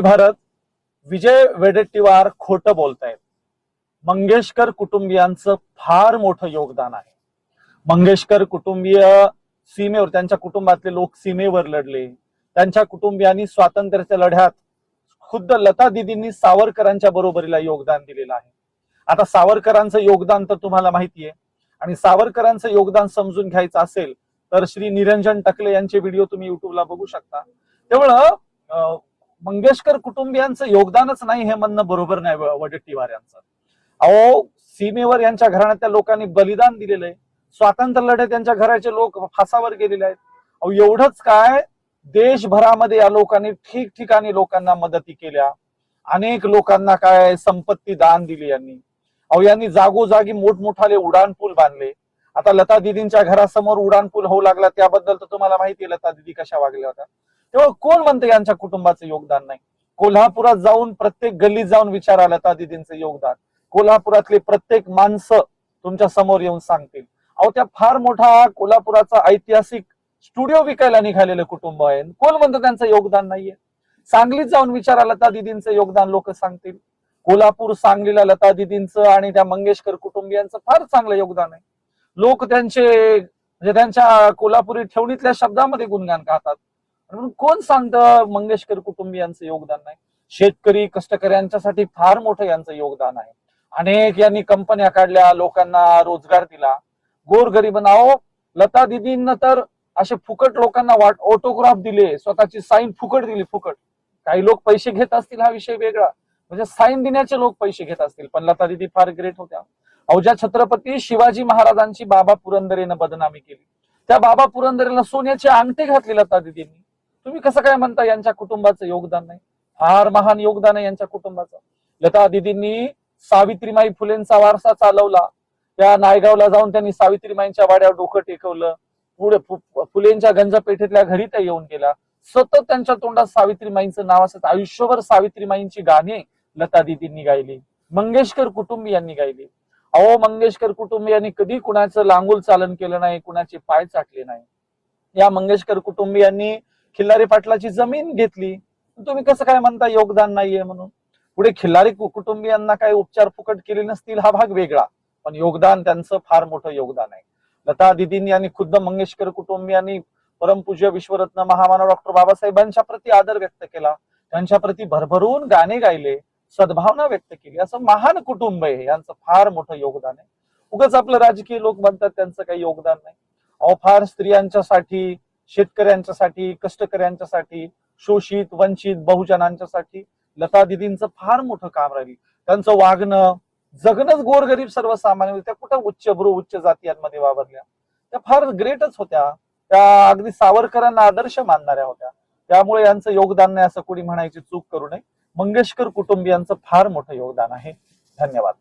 भारत विजय वेडेट्टीवार खोटं बोलतायत. मंगेशकर कुटुंबियांचं फार मोठं योगदान आहे. मंगेशकर कुटुंबीय सीमेवर त्यांच्या कुटुंबातले लोक सीमेवर लढले. त्यांच्या कुटुंबियांनी स्वातंत्र्याच्या लढ्यात खुद्द लता दिदींनी सावरकरांच्या बरोबरीला योगदान दिलेलं आहे. आता सावरकरांचं योगदान तर तुम्हाला माहितीये. आणि सावरकरांचं योगदान समजून घ्यायचं असेल तर श्री निरंजन टकले यांचे व्हिडिओ तुम्ही युट्यूबला बघू शकता. तेवढं मंगेशकर कुटुंबियांचं योगदानच नाही हे म्हणणं बरोबर नाही वडेट्टीवार यांचं अहो सीमेवर यांच्या घराण्यातल्या लोकांनी बलिदान दिलेलं आहे. स्वातंत्र्य लढ्यात त्यांच्या घराचे लोक फासावर गेलेले आहेत. अहो एवढंच काय? देशभरामध्ये या लोकांनी ठिकठिकाणी लोकांना मदती केल्या. अनेक लोकांना काय संपत्ती दान दिली यांनी. अहो यांनी जागोजागी मोठमोठाले उडान पूल बांधले. आता लता दिदींच्या घरासमोर उड्डाणपूल पूल होऊ लागला त्याबद्दल तर तुम्हाला माहिती आहे लता दिदी कशा वागल्या होत्या. तेव्हा कोण म्हणतं यांच्या कुटुंबाचं योगदान नाही? कोल्हापुरात जाऊन प्रत्येक गल्लीत जाऊन विचारा त्या दिदींचं योगदान. कोल्हापुरातले प्रत्येक माणसं तुमच्यासमोर येऊन सांगतील. अहो त्या फार मोठा कोल्हापुराचा ऐतिहासिक स्टुडिओ विकायला निघालेलं कुटुंब आहे. कोण म्हणतं त्यांचं योगदान नाहीये? सांगलीत जाऊन विचारा त्या दिदींचं योगदान लोक सांगतील. कोल्हापूर सांगलीला लता दिदींचं आणि त्या मंगेशकर कुटुंबियांचं फार चांगलं योगदान आहे. लोक त्यांचे म्हणजे त्यांच्या कोल्हापुरी ठेवणीतल्या शब्दामध्ये गुणगान गातात. म्हणून कोण सांगतं मंगेशकर कुटुंबियांचं योगदान नाही? शेतकरी कष्टकऱ्यांच्यासाठी फार मोठं यांचं योगदान आहे. अनेक यांनी कंपन्या काढल्या लोकांना रोजगार दिला. गोरगरिबांना अहो लता दिदींना तर असे फुकट लोकांना वाट ऑटोग्राफ दिले स्वतःची साईन फुकट दिली फुकट. काही लोक पैसे घेत असतील हा विषय वेगळा. म्हणजे साईन देण्याचे लोक पैसे घेत असतील पण लता दिदी फार ग्रेट होत्या. अवघ्या छत्रपती शिवाजी महाराजांची बाबा पुरंदरेनं बदनामी केली. त्या बाबा पुरंदरेला सोन्याचे अंगठे घातले लता दिदींनी. तुम्ही कसं काय म्हणता यांच्या कुटुंबाचं योगदान नाही? फार महान योगदान आहे यांच्या कुटुंबाचं. लता दिदींनी सावित्रीमाई फुलेंचा वारसा चालवला. त्या नायगावला जाऊन त्यांनी सावित्रीमाईंच्या वाड्यावर डोकं टेकवलं. पुढे फुलेंच्या गंजपेठेतल्या घरी त्या येऊन गेल्या. सतत त्यांच्या तोंडात सावित्रीमाईंचं नाव असत. आयुष्यभर सावित्रीमाईंची गाणे लता दिदींनी गायली. मंगेशकर कुटुंबियांनी गायली. अहो मंगेशकर कुटुंबियांनी कधी कुणाचं लांगूल चालन केलं नाही कुणाचे पाय चाटले नाही. या मंगेशकर कुटुंबियांनी खिल्लारी पाटलाची जमीन घेतली. तुम्ही कसं काय म्हणता योगदान नाहीये म्हणून? पुढे खिल्लारी कुटुंबियांना काही उपचार फुकट केले नसतील हा भाग वेगळा. पण योगदान त्यांचं फार मोठं योगदान आहे. लता दिदींनी आणि खुद्द मंगेशकर कुटुंबियांनी परमपूज्य विश्वरत्न महामानव डॉक्टर बाबासाहेबांच्या प्रती आदर व्यक्त केला. त्यांच्या प्रती भरभरून गाणे गायले सद्भावना व्यक्त केली. असं महान कुटुंब आहे. यांचं फार मोठं योगदान आहे. उगाच आपलं राजकीय लोक म्हणतात त्यांचं काही योगदान नाही. अहो फार स्त्रियांच्यासाठी शेतकऱ्यांच्यासाठी कष्टकऱ्यांच्यासाठी शोषित वंचित बहुजनांच्यासाठी लता दिदींचं फार मोठं काम राहिली. त्यांचं वागणं जगणंच गोरगरीब सर्वसामान्य त्या कुठं उच्चभ्रू उच्च जातीयांमध्ये वावरल्या? त्या फार ग्रेटच होत्या. त्या अगदी सावरकरांना आदर्श मानणाऱ्या होत्या. त्यामुळे यांचं योगदान नाही असं कोणी म्हणायची चूक करू नये. मंगेशकर कुटुंबियांचं फार मोठं योगदान आहे. धन्यवाद.